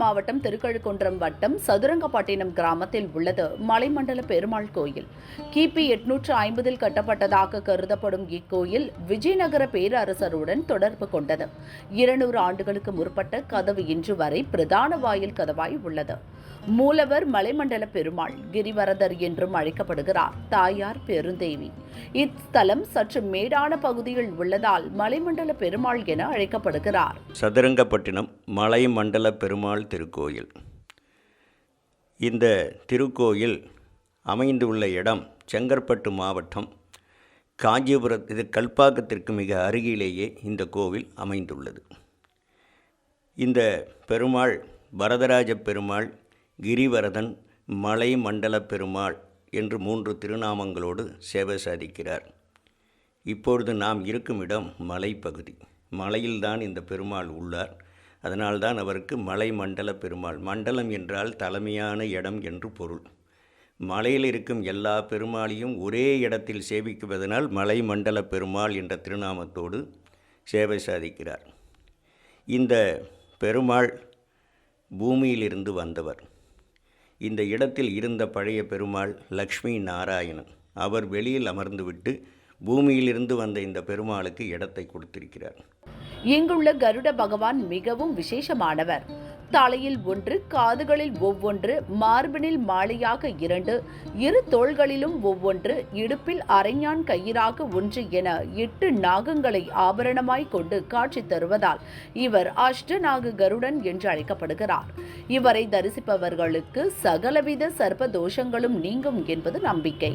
மாவட்டம் திருக்கழுக்குன்றம் வட்டம் சதுரங்கப்பட்டினம் கிராமத்தில் உள்ளது. மலைமண்டல பெருமாள் கோயில். கிபி எட்நூற்று ஐம்பதில் கட்டப்பட்டதாக கருதப்படும் இக்கோயில் விஜயநகர பேரரசருடன் தொடர்பு கொண்டது. இருநூறு ஆண்டுகளுக்கு முற்பட்ட கதவு இன்று வரை பிரதான வாயில் கதவாய் உள்ளது. மூலவர் மலைமண்டல பெருமாள் கிரிவரதர் என்றும் அழைக்கப்படுகிறார் தாயார் பெருந்தேவி. இத்தலம் சற்று மேடான பகுதியில் உள்ளதால் மலைமண்டல பெருமாள் என அழைக்கப்படுகிறார். சதுரங்கப்பட்டினம் மலைமண்டல பெருமாள் திருக்கோயில். இந்த திருக்கோயில் அமைந்துள்ள இடம் செங்கற்பட்டு மாவட்டம் காஞ்சிபுரம் இது கல்பாக்கத்திற்கு மிக அருகிலேயே இந்த கோவில் அமைந்துள்ளது. இந்த பெருமாள் வரதராஜ பெருமாள் கிரிவரதன் மலை மண்டல பெருமாள் என்று மூன்று திருநாமங்களோடு சேவை சாதிக்கிறார். இப்பொழுது நாம் இருக்கும் இடம் மலைப்பகுதி. மலையில்தான் இந்த பெருமாள் உள்ளார். அதனால்தான் அவருக்கு மலை மண்டல பெருமாள். மண்டலம் என்றால் தலைமையான இடம் என்று பொருள். மலையில் இருக்கும் எல்லா பெருமாளையும் ஒரே இடத்தில் சேவிக்குவதனால் மலை மண்டல பெருமாள் என்ற திருநாமத்தோடு சேவை சாதிக்கிறார். இந்த பெருமாள் பூமியிலிருந்து வந்தவர். இந்த இடத்தில் இருந்த பழைய பெருமாள் லக்ஷ்மி நாராயணன். அவர் வெளியில் அமர்ந்துவிட்டு பூமியிலிருந்து வந்த இந்த பெருமாளுக்கு இடத்தை கொடுத்திருக்கிறார். இங்குள்ள கருட பகவான் மிகவும் விசேஷமானவர். தலையில் ஒன்று காதுகளில் ஒவ்வொன்று மார்பினில் மாலையாக இரண்டு இரு தோள்களிலும் ஒவ்வொன்று இடுப்பில் அரைஞான் கயிறாக ஒன்று என எட்டு நாகங்களை ஆபரணமாய் கொண்டு காட்சி தருவதால் இவர் அஷ்டநாக கருடன் என்று அழைக்கப்படுகிறார். இவரை தரிசிப்பவர்களுக்கு சகலவித சர்ப்ப தோஷங்களும் நீங்கும் என்பது நம்பிக்கை.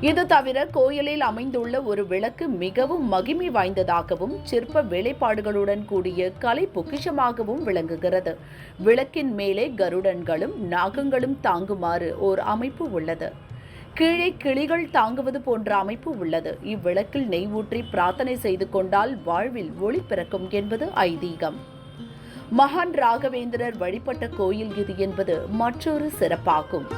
இது தவிர கோயிலில் அமைந்துள்ள ஒரு விளக்கு மிகவும் மகிமை வாய்ந்ததாகவும் சிற்ப வேலைப்பாடுகளுடன் கூடிய கலை பொக்கிஷமாகவும் விளங்குகிறது. விளக்கின் மேலே கருடன்களும் நாகங்களும் தாங்குமாறு ஓர் அமைப்பு உள்ளது. கீழே கிளிகள் தாங்குவது போன்ற அமைப்பு உள்ளது. இவ்விளக்கில் நெய் ஊற்றி பிரார்த்தனை செய்து கொண்டால் வாழ்வில் ஒளி பிறக்கும் என்பது ஐதீகம். மகான் ராகவேந்திரர் வழிபட்ட கோயில் இது என்பது மற்றொரு சிறப்பாகும்.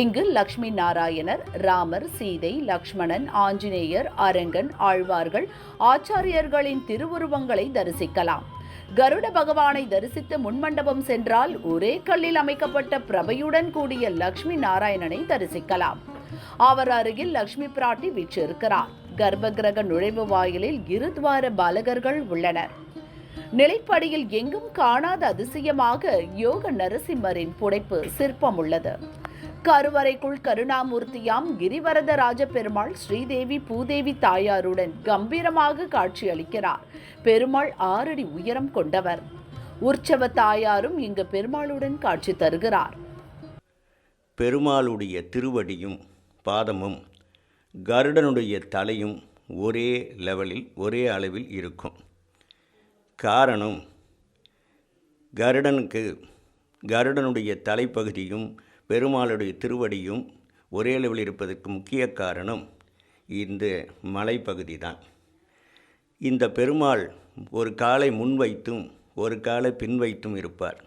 இங்கு லக்ஷ்மி நாராயணர் ராமர் சீதை லக்ஷ்மணன் ஆஞ்சநேயர் அரங்கன் ஆழ்வார்கள் ஆச்சாரியர்களின் திருவுருவங்களை தரிசிக்கலாம். கருட பகவானை தரிசித்து முன்மண்டபம் சென்றால் ஒரே கல்லில் அமைக்கப்பட்ட பிரபையுடன் கூடிய லக்ஷ்மி நாராயணனை தரிசிக்கலாம். அவர் அருகில் லக்ஷ்மி பிராட்டி வீற்றிருக்கிறார். கர்ப்பகிரக நுழைவு வாயிலில் இருத்வார பாலகர்கள் உள்ளனர். நிலைப்படியில் எங்கும் காணாத அதிசயமாக யோக நரசிம்மரின் புடைப்பு சிற்பம் உள்ளது. கருவறைக்குள் கருணாமூர்த்தியாம் கிரிவரத ராஜபெருமாள் ஸ்ரீதேவி பூதேவி தாயாருடன் கம்பீரமாக காட்சியளிக்கிறார். பெருமாள் ஆறடி உயரம் கொண்டவர். உற்சவ தாயாரும் இங்கு பெருமாளுடன் காட்சி தருகிறார். பெருமாளுடைய திருவடியும் பாதமும் கருடனுடைய தலையும் ஒரே லெவலில் ஒரே அளவில் இருக்கும். காரணம் கருடனுக்கு கருடனுடைய தலைப்பகுதியும் பெருமாளுடைய திருவடியும் ஒரே அளவில் இருப்பதற்கு முக்கிய காரணம் இந்த மலைப்பகுதி தான் இந்த பெருமாள் ஒரு காலை முன்வைத்தும் ஒரு காலை பின்வைத்தும் இருப்பார்.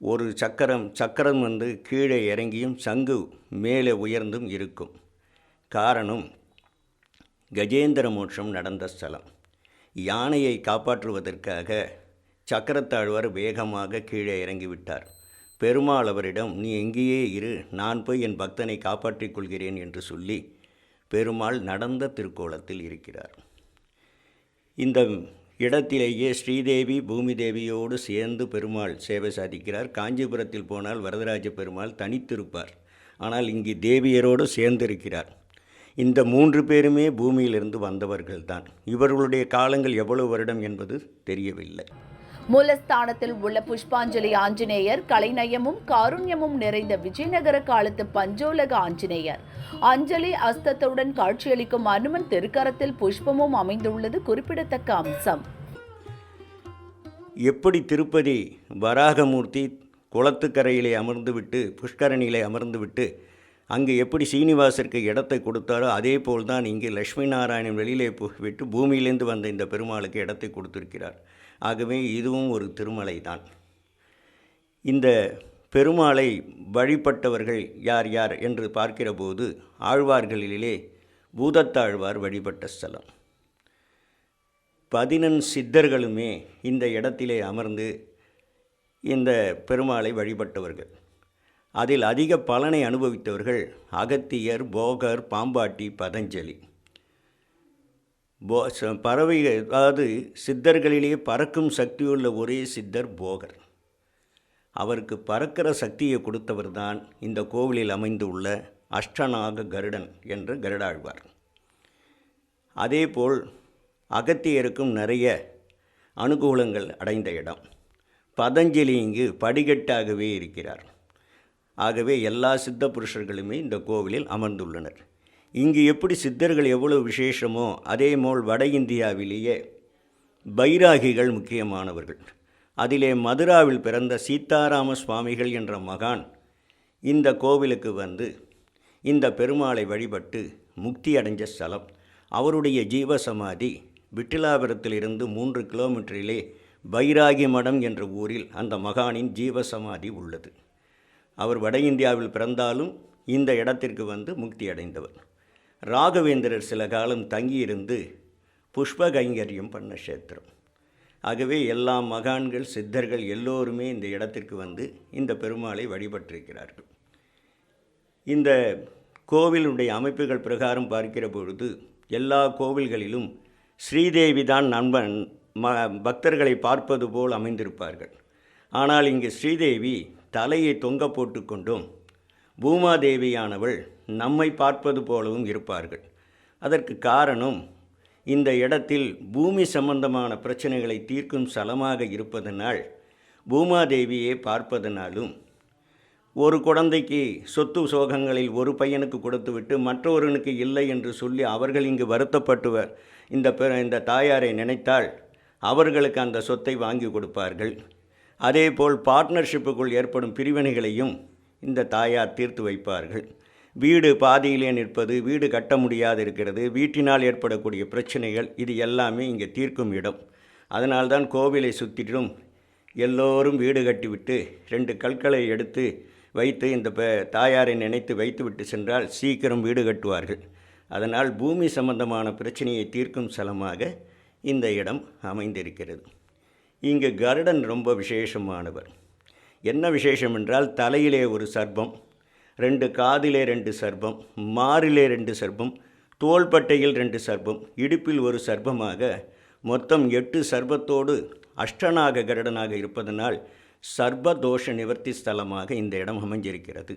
ஒரு சக்கரம் சக்கரம் வந்து கீழே இறங்கியும் சங்கு மேலே உயர்ந்தும் இருக்கும். காரணம் கஜேந்திர மோட்சம் நடந்த ஸ்தலம். யானையை காப்பாற்றுவதற்காக சக்கரத்தாழ்வார் வேகமாக கீழே இறங்கிவிட்டார். பெருமாள் அவரிடம் நீ எங்கேயே இரு நான் போய் என் பக்தனை காப்பாற்றிக் கொள்கிறேன் என்று சொல்லி பெருமாள் நடந்த திருக்கோலத்தில் இருக்கிறார். இந்த இடத்திலேயே ஸ்ரீதேவி பூமிதேவியோடு சேர்ந்து பெருமாள் சேவை சாதிக்கிறார். காஞ்சிபுரத்தில் போனால் வரதராஜ பெருமாள் தனித்திருப்பார். ஆனால் இங்கு தேவியரோடு சேர்ந்திருக்கிறார். இந்த மூன்று பேருமே பூமியிலிருந்து வந்தவர்கள்தான். இவர்களுடைய காலங்கள் எவ்வளவு வருடம் என்பது தெரியவில்லை. மூலஸ்தானத்தில் உள்ள புஷ்பாஞ்சலி ஆஞ்சநேயர் கலைநயமும் காருண்யமும் நிறைந்த விஜயநகர காலத்து பஞ்சோலக ஆஞ்சநேயர். அஞ்சலி அஸ்தத்துடன் காட்சியளிக்கும் அனுமன் திருக்கரத்தில் புஷ்பமும் அமைந்துள்ளது குறிப்பிடத்தக்க அம்சம். எப்படி திருப்பதி வராகமூர்த்தி குளத்துக்கரையிலே அமர்ந்துவிட்டு புஷ்கரணியிலே அமர்ந்துவிட்டு அங்கு எப்படி சீனிவாசருக்கு இடத்தை கொடுத்தாரோ அதே போல்தான் இங்கே லட்சுமி நாராயணன் வெளியிலே போய்விட்டு பூமியிலேருந்து வந்த இந்த பெருமாளுக்கு இடத்தை கொடுத்திருக்கிறார். ஆகவே இதுவும் ஒரு திருமலை தான் இந்த பெருமாளை வழிபட்டவர்கள் யார் யார் என்று பார்க்கிறபோது ஆழ்வார்களிலே பூதத்தாழ்வார் வழிபட்ட ஸ்தலம். பதினெண் சித்தர்களுமே இந்த இடத்திலே அமர்ந்து இந்த பெருமாளை வழிபட்டவர்கள். அதில் அதிக பலனை அனுபவித்தவர்கள் அகத்தியர் போகர் பாம்பாட்டி பதஞ்சலி. போ பறவை அதாவது சித்தர்களிலேயே பறக்கும் சக்தியுள்ள ஒரே சித்தர் போகர். அவருக்கு பறக்கிற சக்தியை கொடுத்தவர் தான் இந்த கோவிலில் அமைந்துள்ள அஷ்டநாக கருடன் என்று கருடாழ்வார். அதேபோல் அகத்தியருக்கும் நிறைய அனுகூலங்கள் அடைந்த இடம். பதஞ்சலி இங்கு படிக்கட்டாகவே இருக்கிறார். ஆகவே எல்லா சித்த புருஷர்களுமே இந்த கோவிலில் அமர்ந்துள்ளனர். இங்கு எப்படி சித்தர்கள் எவ்வளவு விசேஷமோ அதேபோல் வட இந்தியாவிலேயே பைராகிகள் முக்கியமானவர்கள். அதிலே மதுராவில் பிறந்த சீதாராம சுவாமிகள் என்ற மகான் இந்த கோவிலுக்கு வந்து இந்த பெருமாளை வழிபட்டு முக்தி அடைஞ்ச ஸ்தலம். அவருடைய ஜீவசமாதி விட்டிலாபுரத்திலிருந்து மூன்று கிலோமீட்டரிலே பைராகி மடம் என்ற ஊரில் அந்த மகானின் ஜீவசமாதி உள்ளது. அவர் வட இந்தியாவில் பிறந்தாலும் இந்த இடத்திற்கு வந்து முக்தி அடைந்தவர். ராகவேந்திரர் சில காலம் தங்கியிருந்து புஷ்ப கைங்கரியம் பண்ண கஷேத்திரம். ஆகவே எல்லா மகான்கள் சித்தர்கள் எல்லோருமே இந்த இடத்திற்கு வந்து இந்த பெருமாளை வழிபட்டிருக்கிறார்கள். இந்த கோவிலுடைய அமைப்புகள் பிரகாரம் பார்க்கிற பொழுது எல்லா கோவில்களிலும் ஸ்ரீதேவி தான் நண்பன் ம பக்தர்களை பார்ப்பது போல் அமைந்திருப்பார்கள். ஆனால் இங்கு ஸ்ரீதேவி தலையை தொங்க போட்டுக்கொண்டும் பூமாதேவியானவள் நம்மை பார்ப்பது போலவும் இருப்பார்கள். அதற்கு காரணம் இந்த இடத்தில் பூமி சம்பந்தமான பிரச்சனைகளை தீர்க்கும் சலமாக இருப்பதனால் பூமாதேவியே பார்ப்பதனாலும் ஒரு குழந்தைக்கு சொத்து சோகங்களில் ஒரு பையனுக்கு கொடுத்துவிட்டு மற்றொருவனுக்கு இல்லை என்று சொல்லி அவர்கள் இங்கு வருத்தப்பட்டுவர். இந்த இந்த தாயாரை நினைத்தால் அவர்களுக்கு அந்த சொத்தை வாங்கி கொடுப்பார்கள். அதேபோல் பார்ட்னர்ஷிப்புக்குள் ஏற்படும் பிரிவினைகளையும் இந்த தாயார் தீர்த்து வைப்பார்கள். வீடு பாதியிலே நிற்பது வீடு கட்ட முடியாது இருக்கிறது வீட்டினால் ஏற்படக்கூடிய பிரச்சனைகள் இது எல்லாமே இங்கே தீர்க்கும் இடம். அதனால்தான் கோவிலை சுற்றிலும் எல்லோரும் வீடு கட்டிவிட்டு ரெண்டு கற்களை எடுத்து வைத்து இந்த தாயாரை நினைத்து வைத்துவிட்டு சென்றால் சீக்கிரம் வீடு கட்டுவார்கள். அதனால் பூமி சம்பந்தமான பிரச்சனையை தீர்க்கும் ஸ்தலமாக இந்த இடம் அமைந்திருக்கிறது. இங்கு கருடன் ரொம்ப விசேஷமானவர். என்ன விசேஷம் என்றால் தலையிலே ஒரு சர்ப்பம் ரெண்டு காதிலே ரெண்டு சர்ப்பம் மாறிலே ரெண்டு சர்ப்பம் தோள்பட்டையில் ரெண்டு சர்ப்பம் இடுப்பில் ஒரு சர்ப்பமாக மொத்தம் எட்டு சர்ப்பத்தோடு அஷ்டநாக கருடனாக இருப்பதனால் சர்ப்ப தோஷ நிவர்த்தி ஸ்தலமாக இந்த இடம் அமைஞ்சிருக்கிறது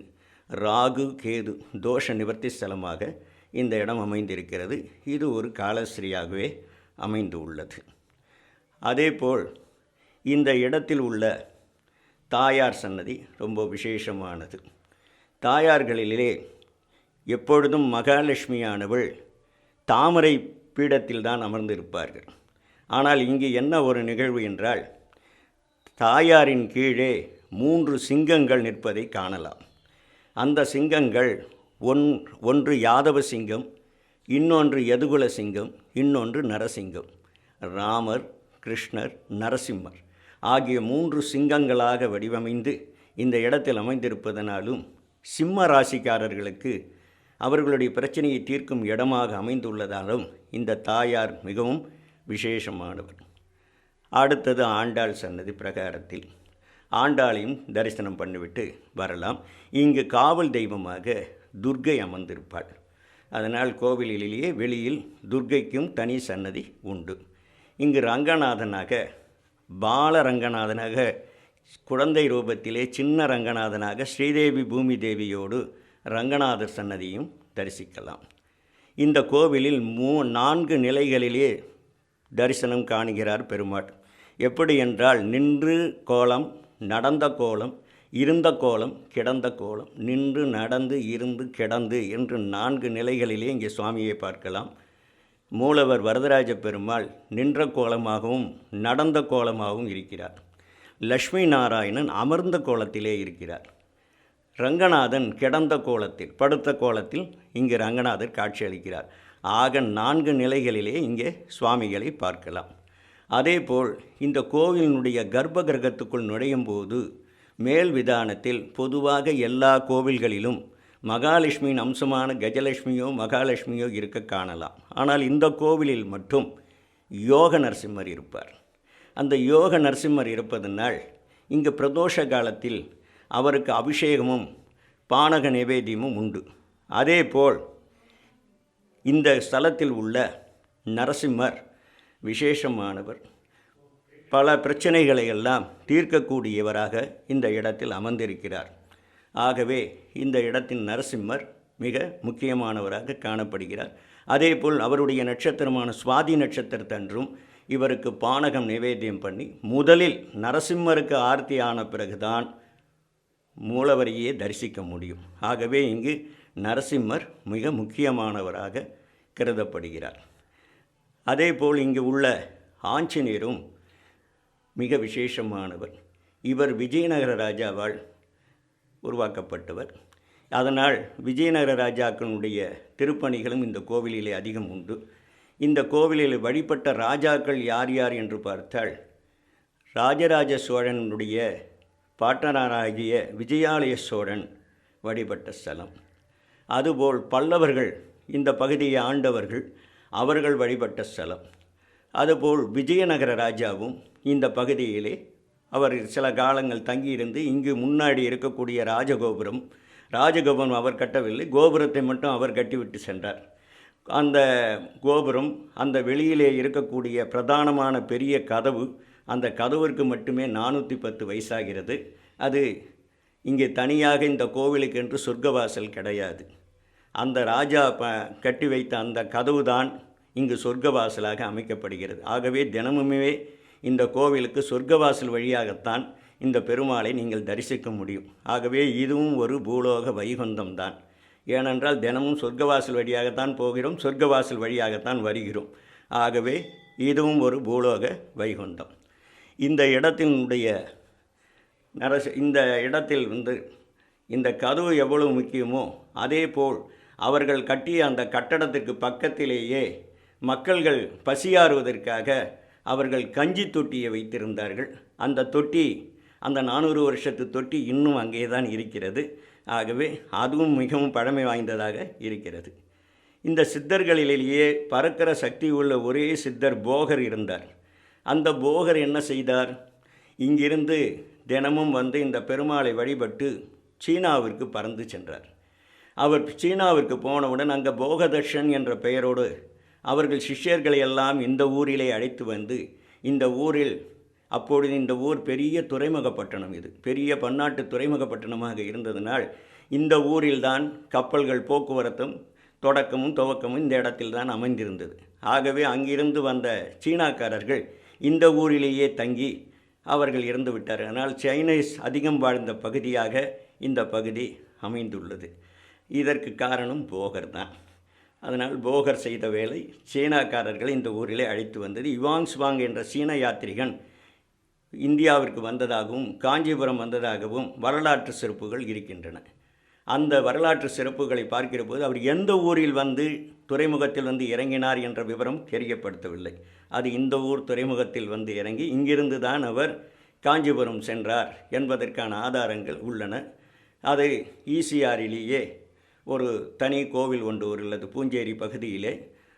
ராகு கேது தோஷ நிவர்த்தி ஸ்தலமாக இந்த இடம் அமைந்திருக்கிறது. இது ஒரு காலஸ்ரீயாகவே அமைந்து உள்ளது அதேபோல் இந்த இடத்தில் உள்ள தாயார் சன்னதி ரொம்ப விசேஷமானது. தாயார்களிலே எப்பொழுதும் மகாலட்சுமியானவள் தாமரை பீடத்தில் தான் அமர்ந்திருப்பார்கள். ஆனால் இங்கு என்ன ஒரு நிகழ்வு என்றால் தாயாரின் கீழே மூன்று சிங்கங்கள் நிற்பதை காணலாம். அந்த சிங்கங்கள் ஒன் ஒன்று யாதவ சிங்கம் இன்னொன்று யதுகுல சிங்கம் இன்னொன்று நரசிங்கம். ராமர் கிருஷ்ணர் நரசிம்மர். ஆகிய மூன்று சிங்கங்களாக வடிவமைந்து இந்த இடத்தில் அமைந்திருப்பதனாலும் சிம்ம ராசிக்காரர்களுக்கு அவர்களுடைய பிரச்சனையை தீர்க்கும் இடமாக அமைந்துள்ளதாலும் இந்த தாயார் மிகவும் விசேஷமானவர். அடுத்தது ஆண்டாள் சன்னதி பிரகாரத்தில். ஆண்டாளையும் தரிசனம் பண்ணிவிட்டு வரலாம். இங்கு காவல் தெய்வமாக துர்க்கை அமர்ந்திருப்பாள். அதனால் கோவிலிலேயே வெளியில் துர்க்கைக்கும் தனி சன்னதி உண்டு. இங்கு ரங்கநாதனாக பாலரங்கநாதனாக குழந்தை ரூபத்திலே சின்ன ரங்கநாதனாக ஸ்ரீதேவி பூமி தேவியோடு ரங்கநாதர் சன்னதியும் தரிசிக்கலாம். இந்த கோவிலில் மூ நான்கு நிலைகளிலே தரிசனம் காணுகிறார் பெருமாள். எப்படி என்றால் நின்று கோலம் நடந்த கோலம் இருந்த கோலம் கிடந்த கோலம் நின்று நடந்து இருந்து கிடந்து என்று நான்கு நிலைகளிலே இங்கே சுவாமியை பார்க்கலாம். மூலவர் வரதராஜ பெருமாள் நின்ற கோலமாகவும் நடந்த கோலமாகவும் இருக்கிறார். லக்ஷ்மி நாராயணன் அமர்ந்த கோலத்திலே இருக்கிறார். ரங்கநாதன் கிடந்த கோலத்தில் படுத்த கோலத்தில் இங்கு ரங்கநாதர் காட்சியளிக்கிறார். ஆக நான்கு நிலைகளிலே இங்கே சுவாமிகளை பார்க்கலாம். அதேபோல் இந்த கோவிலினுடைய கர்ப்ப கிரகத்துக்குள் நுழையும் போது மேல் விதானத்தில் பொதுவாக எல்லா கோவில்களிலும் மகாலட்சுமியின் அம்சமான கஜலட்சுமியோ மகாலட்சுமியோ இருக்க காணலாம். ஆனால் இந்த கோவிலில் மட்டும் யோக நரசிம்மர் இருப்பார். அந்த யோக நரசிம்மர் இருப்பதனால் இங்கு பிரதோஷ காலத்தில் அவருக்கு அபிஷேகமும் பானக நிவேதியமும் உண்டு. அதேபோல் இந்த ஸ்தலத்தில் உள்ள நரசிம்மர் விசேஷமானவர். பல பிரச்சனைகளை எல்லாம் தீர்க்கக்கூடியவராக இந்த இடத்தில் அமர்ந்திருக்கிறார். ஆகவே இந்த இடத்தின் நரசிம்மர் மிக முக்கியமானவராக காணப்படுகிறார். அதேபோல் அவருடைய நட்சத்திரமான சுவாதி நட்சத்திரத்தன்றும் இவருக்கு பானகம் நிவேத்தியம் பண்ணி முதலில் நரசிம்மருக்கு ஆர்த்தி ஆன பிறகுதான் மூலவரையே தரிசிக்க முடியும். ஆகவே இங்கு நரசிம்மர் மிக முக்கியமானவராக கருதப்படுகிறார். அதேபோல் இங்கு உள்ள ஆஞ்சநேயரும் மிக விசேஷமானவர். இவர் விஜயநகர ராஜாவால் உருவாக்கப்பட்டவர். அதனால் விஜயநகர ராஜாக்களுடைய திருப்பணிகளும் இந்த கோவிலிலே அதிகம் உண்டு. இந்த கோவிலில் வழிபட்ட ராஜாக்கள் யார் யார் என்று பார்த்தால் ராஜராஜ சோழனுடைய பாட்டனாராகிய விஜயாலய சோழன் வழிபட்ட ஸ்தலம். அதுபோல் பல்லவர்கள் இந்த பகுதியை ஆண்டவர்கள் அவர்கள் வழிபட்ட ஸ்தலம். அதுபோல் விஜயநகர ராஜாவும் இந்த பகுதியிலே அவர் சில காலங்கள் தங்கியிருந்து இங்கு முன்னாடி இருக்கக்கூடிய ராஜகோபுரம் ராஜகோபுரம் அவர் கட்டவில்லை கோபுரத்தை மட்டும் அவர் கட்டிவிட்டு சென்றார். அந்த கோபுரம் அந்த வெளியிலே இருக்கக்கூடிய பிரதானமான பெரிய கதவு அந்த கதவிற்கு மட்டுமே நானூற்றி பத்து வயசாகிறது. அது இங்கே தனியாக இந்த கோவிலுக்கு என்று சொர்க்கவாசல் கிடையாது. அந்த ராஜா ப கட்டி வைத்த அந்த கதவு தான் இங்கு சொர்க்கவாசலாக அமைக்கப்படுகிறது. ஆகவே தினமுமே இந்த கோவிலுக்கு சொர்க்கவாசல் வழியாகத்தான் இந்த பெருமாளை நீங்கள் தரிசிக்க முடியும். ஆகவே இதுவும் ஒரு பூலோக வைகுந்தம்தான். ஏனென்றால் தினமும் சொர்க்கவாசல் வழியாகத்தான் போகிறோம் சொர்க்கவாசல் வழியாகத்தான் வருகிறோம். ஆகவே இதுவும் ஒரு பூலோக வைகுண்டம் இந்த இடத்தினுடைய நரச இந்த இடத்தில் வந்து இந்த கதவு எவ்வளவு முக்கியமோ அதேபோல் அவர்கள் கட்டிய அந்த கட்டடத்திற்கு பக்கத்திலேயே மக்கள்கள் பசியாறுவதற்காக அவர்கள் கஞ்சி தொட்டியை வைத்திருந்தார்கள். அந்த தொட்டி அந்த நானூறு வருஷத்து தொட்டி இன்னும் அங்கே தான் இருக்கிறது. ஆகவே அதுவும் மிகவும் பழமை வாய்ந்ததாக இருக்கிறது. இந்த சித்தர்களிலேயே பறக்கிற சக்தி உள்ள ஒரே சித்தர் போகர் இருந்தார். அந்த போகர் என்ன செய்தார்? இங்கிருந்து தினமும் வந்து இந்த பெருமாளை வழிபட்டு சீனாவிற்கு பறந்து சென்றார். அவர் சீனாவிற்கு போனவுடன் அங்கே போகதர்ஷன் என்ற பெயரோடு அவர்கள் சிஷ்யர்களை எல்லாம் இந்த ஊரிலே அழைத்து வந்து இந்த ஊரில் அப்பொழுது இந்த ஊர் பெரிய துறைமுகப்பட்டணம் இது. பெரிய பன்னாட்டு துறைமுகப்பட்டணமாக இருந்ததனால் இந்த ஊரில்தான் கப்பல்கள் போக்குவரத்தும் தொடக்கமும் துவக்கமும் இந்த இடத்தில் தான் அமைந்திருந்தது. ஆகவே அங்கிருந்து வந்த சீனாக்காரர்கள் இந்த ஊரிலேயே தங்கி அவர்கள் இறந்து விட்டார் ஆனால் சைனீஸ் அதிகம் வாழ்ந்த பகுதியாக இந்த பகுதி அமைந்துள்ளது. இதற்கு காரணம் போகர் தான் அதனால் போகர் செய்த வேலை சீனாக்காரர்களை இந்த ஊரிலே அழைத்து வந்தது. யுவாங்ஸ்வாங் என்ற சீன யாத்திரிகன் இந்தியாவிற்கு வந்ததாகவும் காஞ்சிபுரம் வந்ததாகவும் வரலாற்று சிறப்புகள் இருக்கின்றன. அந்த வரலாற்று சிறப்புகளை பார்க்கிற போது அவர் எந்த ஊரில் வந்து துறைமுகத்தில் வந்து இறங்கினார் என்ற விவரம் தெரியப்படுத்தவில்லை. அது இந்த ஊர் துறைமுகத்தில் வந்து இறங்கி இங்கிருந்து தான் அவர் காஞ்சிபுரம் சென்றார் என்பதற்கான ஆதாரங்கள் உள்ளன. அது ஈசிஆரிலேயே ஒரு தனி கோவில் ஒன்று உள்ளது பூஞ்சேரி பகுதியிலே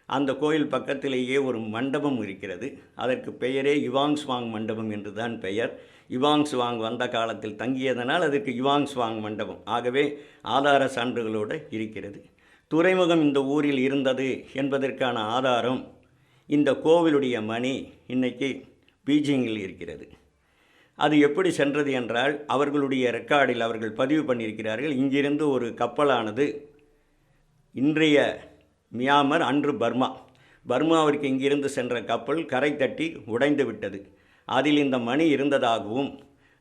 அந்த கோயில் பக்கத்திலேயே ஒரு மண்டபம் இருக்கிறது. அதற்கு பெயரே யுவாங்ஸ்வாங் மண்டபம் என்று தான் பெயர். யுவாங்ஸ்வாங் வந்த காலத்தில் தங்கியதனால் அதற்கு யுவாங்ஸ்வாங் மண்டபம். ஆகவே ஆதார சான்றுகளோடு இருக்கிறது. துறைமுகம் இந்த ஊரில் இருந்தது என்பதற்கான ஆதாரம் இந்த கோவிலுடைய மணி இன்றைக்கி பீஜிங்கில் இருக்கிறது. அது எப்படி சென்றது என்றால் அவர்களுடைய ரெக்கார்டில் அவர்கள் பதிவு பண்ணியிருக்கிறார்கள். இங்கிருந்து ஒரு கப்பலானது இன்றைய மியான்மர் அன்று பர்மா. பர்மாவிற்கு இங்கிருந்து சென்ற கப்பல் கரை தட்டி உடைந்து விட்டது. அதில் இந்த மணி இருந்ததாகவும்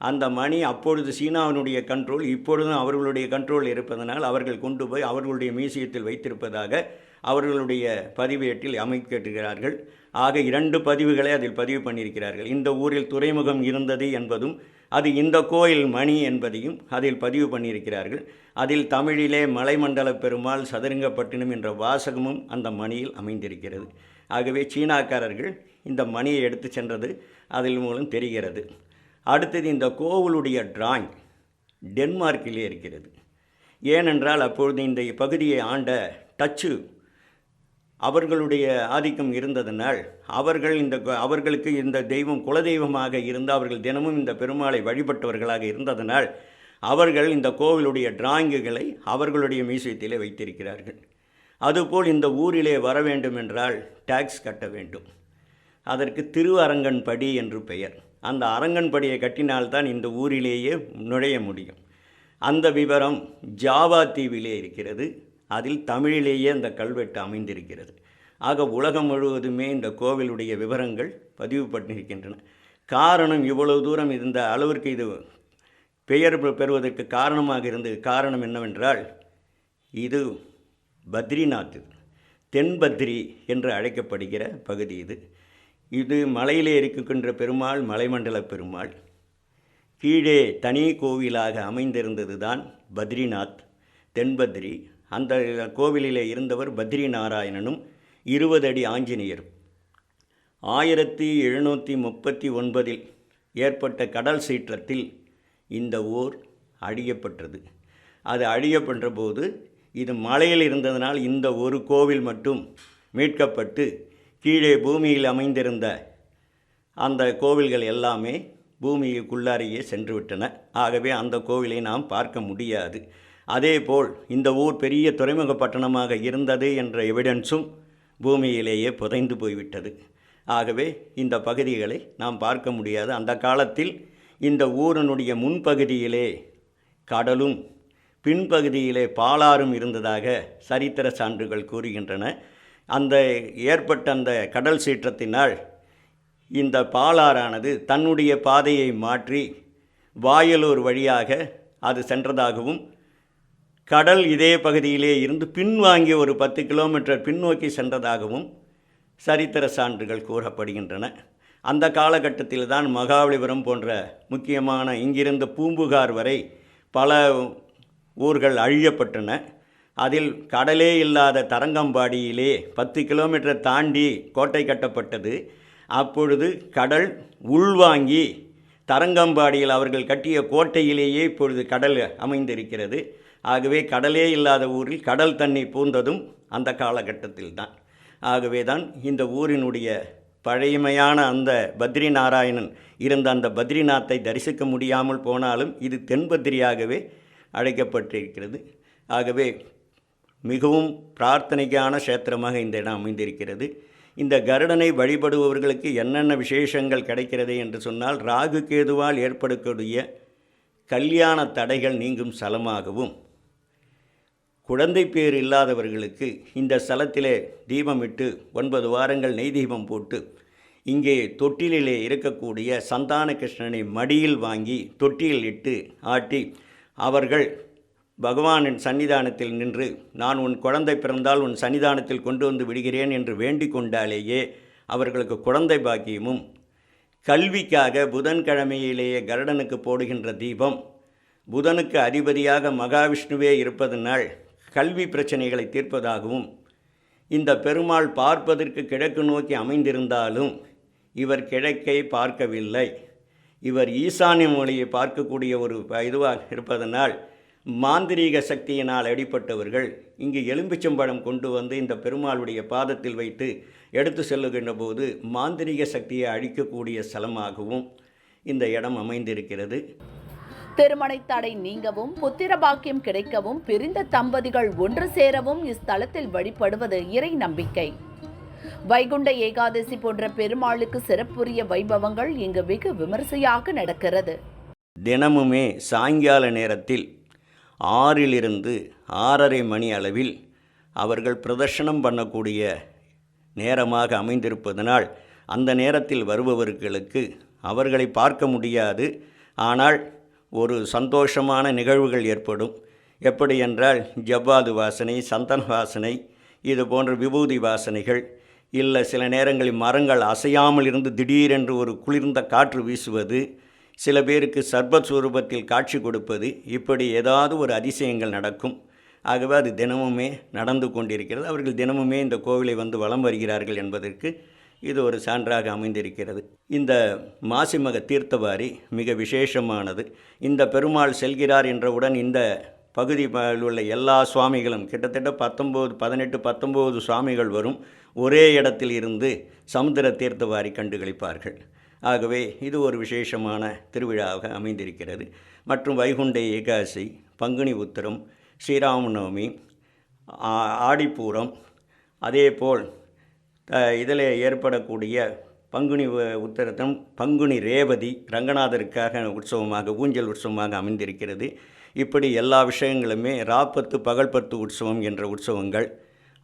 அந்த மணி அப்பொழுது சீனாவினுடைய கண்ட்ரோல் இப்பொழுதும் அவர்களுடைய கண்ட்ரோல் இருப்பதனால் அவர்கள் கொண்டு போய் அவர்களுடைய மியூசியத்தில் வைத்திருப்பதாக அவர்களுடைய பதிவேட்டில் அமைக்கிறார்கள் ஆக இரண்டு பதிவுகளை அதில் பதிவு பண்ணியிருக்கிறார்கள். இந்த ஊரில் துறைமுகம் இருந்தது என்பதும் அது இந்த கோயில் மணி என்பதையும் அதில் பதிவு பண்ணியிருக்கிறார்கள். அதில் தமிழிலே மலைமண்டல பெருமாள் சதுரங்கப்பட்டினம் என்ற வாசகமும் அந்த மணியில் அமைந்திருக்கிறது. ஆகவே சீனாக்காரர்கள் இந்த மணியை எடுத்து சென்றது அதில் மூலம் தெரிகிறது. அடுத்தது இந்த கோவிலுடைய டிராயிங் டென்மார்க்கிலே இருக்கிறது. ஏனென்றால் அப்பொழுது இந்த பகுதியை ஆண்ட டச்சு அவர்களுடைய ஆதிக்கம் இருந்ததனால் அவர்கள் இந்த அவர்களுக்கு இந்த தெய்வம் குலதெய்வமாக இருந்து அவர்கள் தினமும் இந்த பெருமாளை வழிபட்டவர்களாக இருந்ததனால் அவர்கள் இந்த கோவிலுடைய டிராயிங்குகளை அவர்களுடைய மியூசியத்திலே வைத்திருக்கிறார்கள். அதுபோல் இந்த ஊரிலே வர வேண்டும் என்றால் டாக்ஸ் கட்ட வேண்டும். அதற்கு திரு அரங்கன்படி என்று பெயர். அந்த அரங்கன்படியை கட்டினால்தான் இந்த ஊரிலேயே நுழைய முடியும். அந்த விவரம் ஜாவா தீவிலே இருக்கிறது. அதில் தமிழிலேயே அந்த கல்வெட்டு அமைந்திருக்கிறது. ஆக உலகம் முழுவதுமே இந்த கோவிலுடைய விவரங்கள் பதிவு பண்ணியிருக்கின்றன காரணம் இவ்வளவு தூரம் இருந்த அளவிற்கு இது பெயர் பெறுவதற்கு காரணமாக இருந்தது. காரணம் என்னவென்றால் இது பத்ரிநாத் தென்பத்ரி என்று அழைக்கப்படுகிற பகுதி இது. இது மலையிலே இருக்கின்ற பெருமாள் மலைமண்டல பெருமாள். கீழே தனி கோவிலாக அமைந்திருந்தது தான் பத்ரிநாத் தென்பத்ரி. அந்த கோவிலிலே இருந்தவர் பத்ரி நாராயணனும் இருபது அடி ஆஞ்சநேயரும். ஆயிரத்தி எழுநூற்றி முப்பத்தி ஒன்பதில் ஏற்பட்ட கடல் சீற்றத்தில் இந்த ஊர் அழியப்பட்டது. அது அழியப்பட்ட போது இது மலையில் இருந்ததனால் இந்த ஒரு கோவில் மட்டும் மீட்கப்பட்டு கீழே பூமியில் அமைந்திருந்த அந்த கோவில்கள் எல்லாமே பூமிக்குள்ளாரையே சென்றுவிட்டன. ஆகவே அந்த கோவிலை நாம் பார்க்க முடியாது. அதேபோல் இந்த ஊர் பெரிய துறைமுக பட்டணமாக இருந்தது என்ற எவிடன்ஸும் பூமியிலேயே புதைந்து போய்விட்டது. ஆகவே இந்த பகுதிகளை நாம் பார்க்க முடியாது. அந்த காலத்தில் இந்த ஊரினுடைய முன்பகுதியிலே கடலும் பின்பகுதியிலே பாலாறும் இருந்ததாக சரித்திர சான்றுகள் கூறுகின்றன. அந்த ஏற்பட்ட அந்த கடல் சீற்றத்தினால் இந்த பாலாறானது தன்னுடைய பாதையை மாற்றி வாயலூர் வழியாக அது சென்றதாகவும் கடல் இதே பகுதியிலே இருந்து பின்வாங்கி ஒரு பத்து கிலோமீட்டர் பின்னோக்கி சென்றதாகவும் சரித்திர சான்றுகள் கூறப்படுகின்றன. அந்த காலகட்டத்தில் தான் மகாபலிபுரம் போன்ற முக்கியமான இங்கிருந்து பூம்புகார் வரை பல ஊர்கள் அழியப்பட்டன. அதில் கடலே இல்லாத தரங்கம்பாடியிலே பத்து கிலோமீட்டர் தாண்டி கோட்டை கட்டப்பட்டது. அப்பொழுது கடல் உள்வாங்கி தரங்கம்பாடியில் அவர்கள் கட்டிய கோட்டையிலேயே இப்பொழுது கடல் அமைந்திருக்கிறது. ஆகவே கடலே இல்லாத ஊரில் கடல் தண்ணி பூந்ததும் அந்த காலகட்டத்தில் தான் ஆகவே தான் இந்த ஊரினுடைய பழைமையான அந்த பத்ரி நாராயணன் இருந்த அந்த பத்ரிநாத்தை தரிசிக்க முடியாமல் போனாலும் இது தென்பத்ரியாகவே அழைக்கப்பட்டிருக்கிறது. ஆகவே மிகவும் பிரார்த்தனைக்கான க்ஷேத்திரமாக இந்த இடம் அமைந்திருக்கிறது. இந்த கருடனை வழிபடுபவர்களுக்கு என்னென்ன விசேஷங்கள் கிடைக்கிறது என்று சொன்னால் ராகு கேதுவால் ஏற்படக்கூடிய கல்யாண தடைகள் நீங்கும் ஸ்தலமாகவும் குழந்தை பேர் இல்லாதவர்களுக்கு இந்த ஸ்தலத்திலே தீபமிட்டு ஒன்பது வாரங்கள் நெய் தீபம் போட்டு இங்கே தொட்டிலிலே இருக்கக்கூடிய சந்தான கிருஷ்ணனை மடியில் வாங்கி தொட்டியில் இட்டு ஆட்டி அவர்கள் பகவானின் சன்னிதானத்தில் நின்று நான் உன் குழந்தை பிறந்தால் உன் சன்னிதானத்தில் கொண்டு வந்து விடுகிறேன் என்று வேண்டிக் கொண்டாலேயே அவர்களுக்கு குழந்தை பாக்கியமும் கல்விக்காக புதன்கிழமையிலேயே கருடனுக்கு போடுகின்ற தீபம் புதனுக்கு அதிபதியாக மகாவிஷ்ணுவே இருப்பதனால் கல்வி பிரச்சனைகளை தீர்ப்பதாகவும் இந்த பெருமாள் பார்ப்பதற்கு கிழக்கு நோக்கி அமைந்திருந்தாலும் இவர் கிழக்கை பார்க்கவில்லை. இவர் ஈசானிய மொழியை பார்க்கக்கூடிய ஒரு இதுவாக இருப்பதனால் மாந்திரீக சக்தியினால் அடிப்பட்டவர்கள் இங்கு எலும்பிச்சம்பழம் கொண்டு வந்து இந்த பெருமாளுடைய பாதத்தில் வைத்து எடுத்து செல்லுகின்ற போது மாந்திரீக சக்தியை அழிக்கக்கூடிய ஸ்தலமாகவும் இந்த இடம் அமைந்திருக்கிறது. திருமண தடை நீங்கவும் புத்திர பாக்கியம் கிடைக்கவும் பிரிந்த தம்பதிகள் ஒன்று சேரவும் இஸ்தலத்தில் வழிபடுவது இறை நம்பிக்கை. வைகுண்ட ஏகாதசி போன்ற பெருமாளுக்கு சிறப்புரிய வைபவங்கள் இங்கு வெகு விமரிசையாக நடக்கிறது. தினமுமே சாயங்கால நேரத்தில் ஆறிலிருந்து ஆறரை மணி அளவில் அவர்கள் பிரதர்ஷனம் பண்ணக்கூடிய நேரமாக அமைந்திருப்பதனால் அந்த நேரத்தில் வருபவர்களுக்கு அவர்களை பார்க்க முடியாது. ஆனால் ஒரு சந்தோஷமான நிகழ்வுகள் ஏற்படும். எப்படி என்றால் ஜவ்வாது வாசனை சந்தன வாசனை இது போன்ற விபூதி வாசனைகள் இல்லை சில நேரங்களில் மரங்கள் அசையாமல் இருந்து திடீரென்று ஒரு குளிர்ந்த காற்று வீசுவது சில பேருக்கு சர்பத் சுரூபத்தில் காட்சி கொடுப்பது இப்படி ஏதாவது ஒரு அதிசயங்கள் நடக்கும். ஆகவே அது தினமுமே நடந்து கொண்டிருக்கிறது. அவர்கள் தினமுமே இந்த கோவிலை வந்து வலம் வருகிறார்கள் என்பதற்கு இது ஒரு சான்றாக அமைந்திருக்கிறது. இந்த மாசிமக தீர்த்தவாரி மிக விசேஷமானது. இந்த பெருமாள் செல்கிறார் என்றவுடன் இந்த பகுதி உள்ள எல்லா சுவாமிகளும் கிட்டத்தட்ட பத்தொம்போது பதினெட்டு பத்தொம்போது சுவாமிகள் வரும் ஒரே இடத்தில் இருந்து சமுத்திர தீர்த்தவாரி கண்டுகளிப்பார்கள். ஆகவே இது ஒரு விசேஷமான திருவிழாவாக அமைந்திருக்கிறது. மற்றும் வைகுண்ட ஏகாசி பங்குனி உத்திரம் ஸ்ரீராமநவமி ஆ- ஆடிப்பூரம் அதேபோல் இதில் ஏற்படக்கூடிய பங்குனி உத்திரத்தம் பங்குனி ரேவதி ரங்கநாதருக்காக உற்சவமாக ஊஞ்சல் உற்சவமாக அமைந்திருக்கிறது. இப்படி எல்லா விஷயங்களுமே ராப்பத்து பகல்பத்து உற்சவம் என்ற உற்சவங்கள்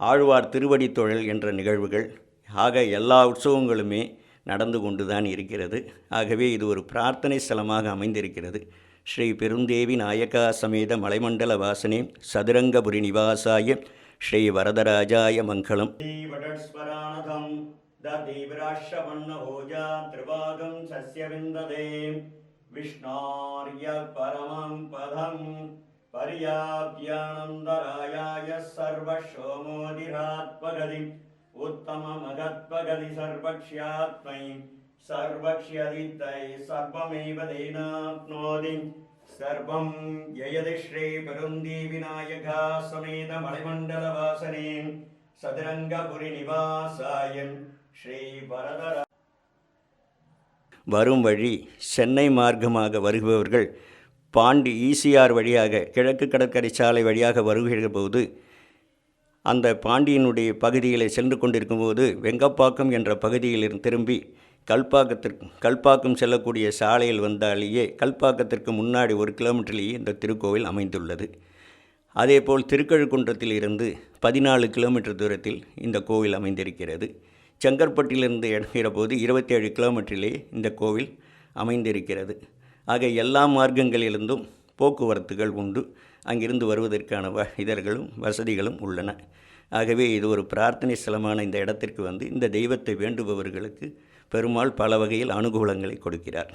ஆழ்வார் திருவடி தொழில் என்ற நிகழ்வுகள் ஆக எல்லா உற்சவங்களுமே நடந்து கொண்டு தான் இருக்கிறது. ஆகவே இது ஒரு பிரார்த்தனை ஸ்தலமாக அமைந்திருக்கிறது. ஸ்ரீ பெருந்தேவி நாயகா சமேத மலைமண்டல வாசனே சதுரங்கபுரி நிவாசாய ஸ்ரீ வரதராஜாய மங்களம். ஸ்மராணதம் தீவிராஷவண்ணோஜா திரிபாகம் சஸ்யவிந்ததே. விஷ்ணார்ய பரமம் பதம் பர்யாப்யானந்தராயாய சர்வசோமோதிராத்மகதி உத்தமமகத்வகதி சர்வக்ஷ்யாத்மை சர்வக்ஷ்யதித்தை சர்வமேவ தேனாப்னோதி சர்வம் யயதி ஸ்ரீ பெருந்தி விநாயகா சமேத மலைமண்டல வாசனே சதுரங்கபுரி நிவாசாயன் ஸ்ரீ வரதர வரும் வழி சென்னை மார்க்கமாக வருபவர்கள் பாண்டி ஈசிஆர் வழியாக கிழக்கு கடற்கரை சாலை வழியாக வருகிற போது அந்த பாண்டியனுடைய பகுதிகளை சென்று கொண்டிருக்கும்போது வெங்கப்பாக்கம் என்ற பகுதியிலிருந்து திரும்பி கல்பாக்கத்திற்கு கல்பாக்கம் செல்லக்கூடிய சாலையில் வந்தாலேயே கல்பாக்கத்திற்கு முன்னாடி ஒரு கிலோமீட்டர்லேயே இந்த திருக்கோவில் அமைந்துள்ளது. அதேபோல் திருக்கழுக்குன்றத்தில் இருந்து பதினாலு கிலோமீட்டர் தூரத்தில் இந்த கோவில் அமைந்திருக்கிறது. செங்கற்பட்டிலிருந்து எடுக்கிற போது இருபத்தேழு கிலோமீட்டரிலே இந்த கோவில் அமைந்திருக்கிறது. ஆக எல்லா மார்க்கங்களிலிருந்தும் போக்குவரத்துகள் உண்டு. அங்கிருந்து வருவதற்கான வ இதர்களும் வசதிகளும் உள்ளன. ஆகவே இது ஒரு பிரார்த்தனை ஸ்தலமான இந்த இடத்திற்கு வந்து இந்த தெய்வத்தை வேண்டுபவர்களுக்கு பெருமாள் பல வகையில் அனுகூலங்களை கொடுக்கிறார்.